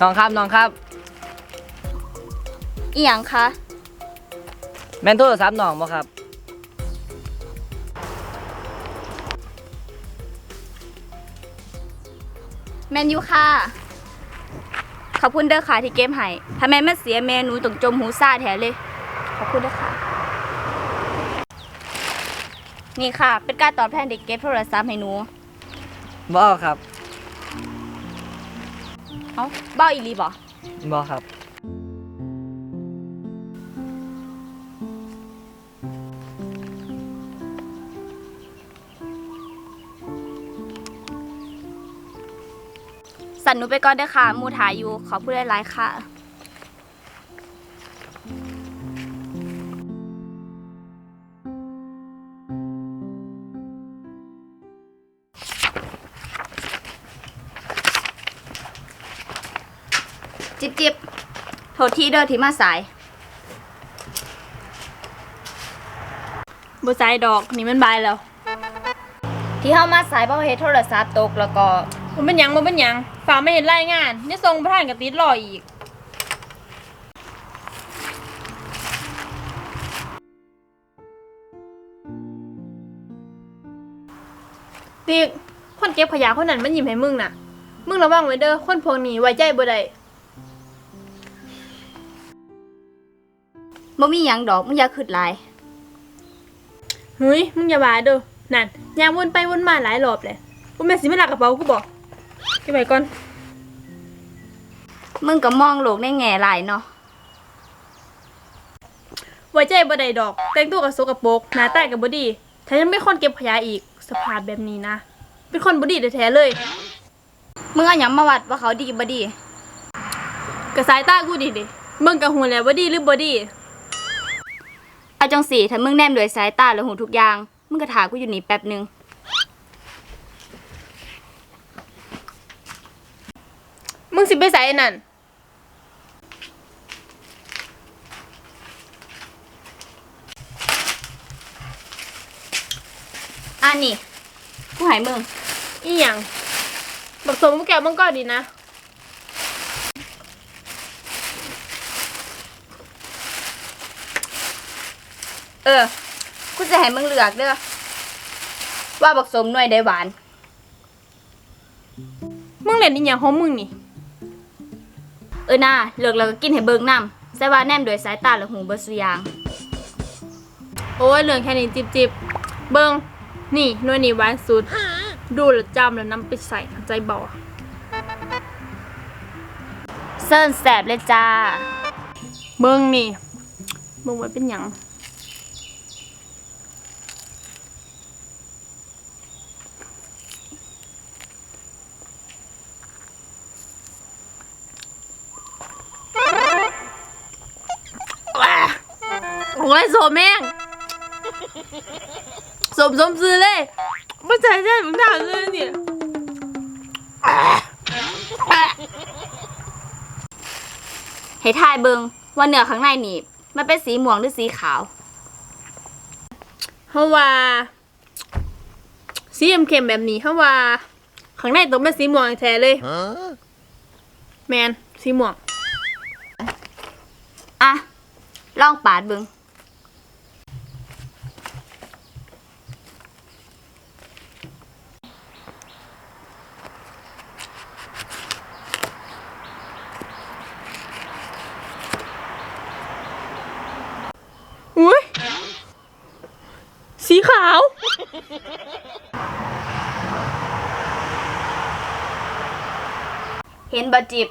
น้องครับน้องครับ อีหยังคะ แม่นโทรศัพท์น้องบ่ครับ แมนยูค่ะ ขอบคุณเด้อค่ะที่เกมให้ถ้าแม่นมาเสียเมนูต้องจมหูซ่าแท้เลย ขอบคุณเด้อค่ะ นี่ค่ะ เป็นการตอบแทนเด็กเก็บโทรศัพท์ให้หนู บ่เอาครับ เอ้าเบ้าอีหลีบ่บ่ครับ สั่นหนูไปก่อนเด้อค่ะหมูถ่ายอยู่ขอพูดหลายๆค่ะ จิบจิบโทษทีเด้อที่มาสายบ่ใจดอกนี่มันบายแล้ว ที่เฮามาสายเพราะว่าเฮ็ดโทรศัพท์ตกแล้วก็มันเป็นหยังมันเป็นหยังฝากไม่เห็นรายงานนี่ยส่งประธานกับติดรออีก ติ๊กคนเก็บขยะคนนั้นมันยิ้มให้มึงน่ะ มึงระวังไว้เด้อคนพวกนี้ไว้ใจบ่ได้ บ่มีหยังดอกมึงอย่าคิดหลาย เฮ้ยมึงอย่าบาเด้อนั่นยางวนไปวนมาหลายรอบเลยว่าแม่นสิไม่ลักกระเป๋ากูบอกเก็บไว้ก่อน มึงก็มองโลกในแง่หลายเนาะ ไว้ใจบ่ได้ดอก แต่งตัวกับโซกโปรกหน้าตากับบ่ดีแถมยังเป็นคนเก็บขยะอีกสภาพแบบนี้นะ เป็นคนบ่ดีแท้ๆเลยมึงเอาหยังมาวัดว่าเขาดีบ่ดีกับสายตากูดิดิเบิ่งกับหูแล้วว่าดีหรือบ่ดี เอาจังสี่ถ้ามึงแนมด้วยสายตาแล้วหูทุกอย่าง มึงก็ถากูอยู่นี่แป๊บหนึง มึงสิไปใส่นั่นอ่านี่กูให้มึง อีหยังบักสมมึงแก้วมึงก็ดีนะ เออ กูจะให้มึงเลือกเด้อว่าบักสมหน่วยได้หวาน มึงเล่นอีหยังของมึงนี่ เออน่าเลือกแล้วก็กินให้เบิ่งนำใส่ว่าแนมโดวยสายตาแล้วหูเบิดสุอยาง โอ้ยเรื่องแค่นี้จิบจิบเบิ่งนี่หน่วยนี้หวานสุด ดูแล้วจำแล้วนำไปใส่ใจเบาเซิร์นแสบเลยจ้า เบิ่งนี่เบิ่งว่าเป็นหยัง โอ้ยโสมแม่งสมสมซื้อเลยไม่ใช่ใช่มึงถามเลยเนี่ยให้ทายเบิงว่าเนื้อข้างในนี่มันเป็นสีม่วงหรือสีขาวเพราะว่าสีเค็มๆแบบนี้เพราะว่าข้างในต้องเป็นสีม่วงแท้เลย แมนสีม่วง อะ ลองปาดเบิง อุ้ย สีขาว เห็นบ่จิบ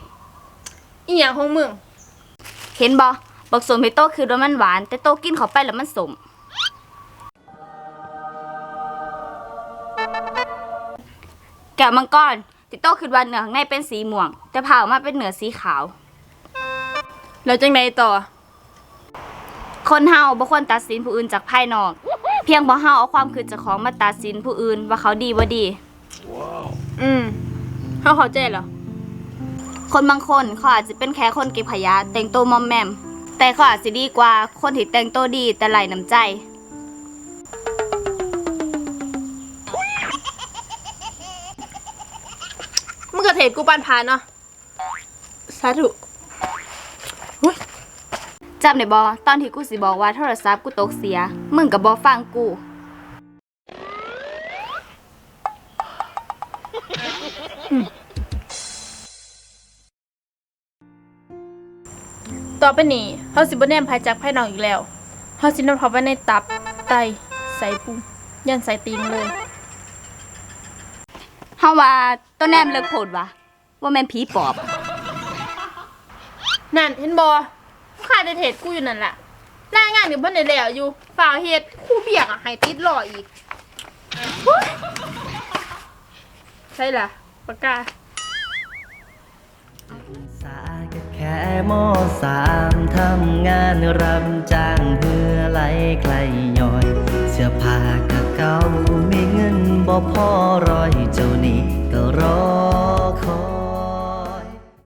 อีหยังของมึง เห็นบ่บักสมให้โตคือว่ามันหวาน แต่โตกินเข้าไปแล้วมันสม แก้วมังกรติโตคือว่าเนื้อข้างในเป็นสีม่วง แต่ผ่าออกมาเป็นเนื้อสีขาว แล้วจังไดต่อ คนเฮาบ่ควรตัดสินผู้อื่นจากภายนอก เพียงบ่เฮาเอาความคิดเจ้าของมาตัดสินผู้อื่นว่าเขาดีบ่ดี อืมเขาเข้าใจเหรอ คนบางคนเขาอาจจะเป็นแค่คนเก็บขยะแต่งตัวมอมแมม แต่เขาอาจจะดีกว่าคนที่แต่งตัวดีแต่ไหลน้ำใจ มึงกระเทศกูปานพานเนาะสาธุ จำได้บอตอนที่กูสิบอกว่าโทรศัพท์กูตกเสีย มึงกับบอฟังกู ต่อไปนี้เขาสิบ่แนมภายจากภายนอกอีกแล้วเขาสินำเขาไว้ในตับ ไตใส่พุงยันใส่ติงเลย เฮาว่าต้นแนมเลิกโพดวะว่าแม่นผีปอบ นั่นเห็นบ อข้าได้เทศกูอยู่นั่นแหละรายงานอยู่บนในแล้วอยู่ฝ่าเฮ็ดคู่เบียกอะให้ติดรออีกใช่ล่ะปากกาสาก็แค่มอสามทำงานรับจ้างเพื่อไหลใครย่อย เสื้อผ้าก็เก่ามีเงินบ่พอร้อยเจ้านี่ก็รอ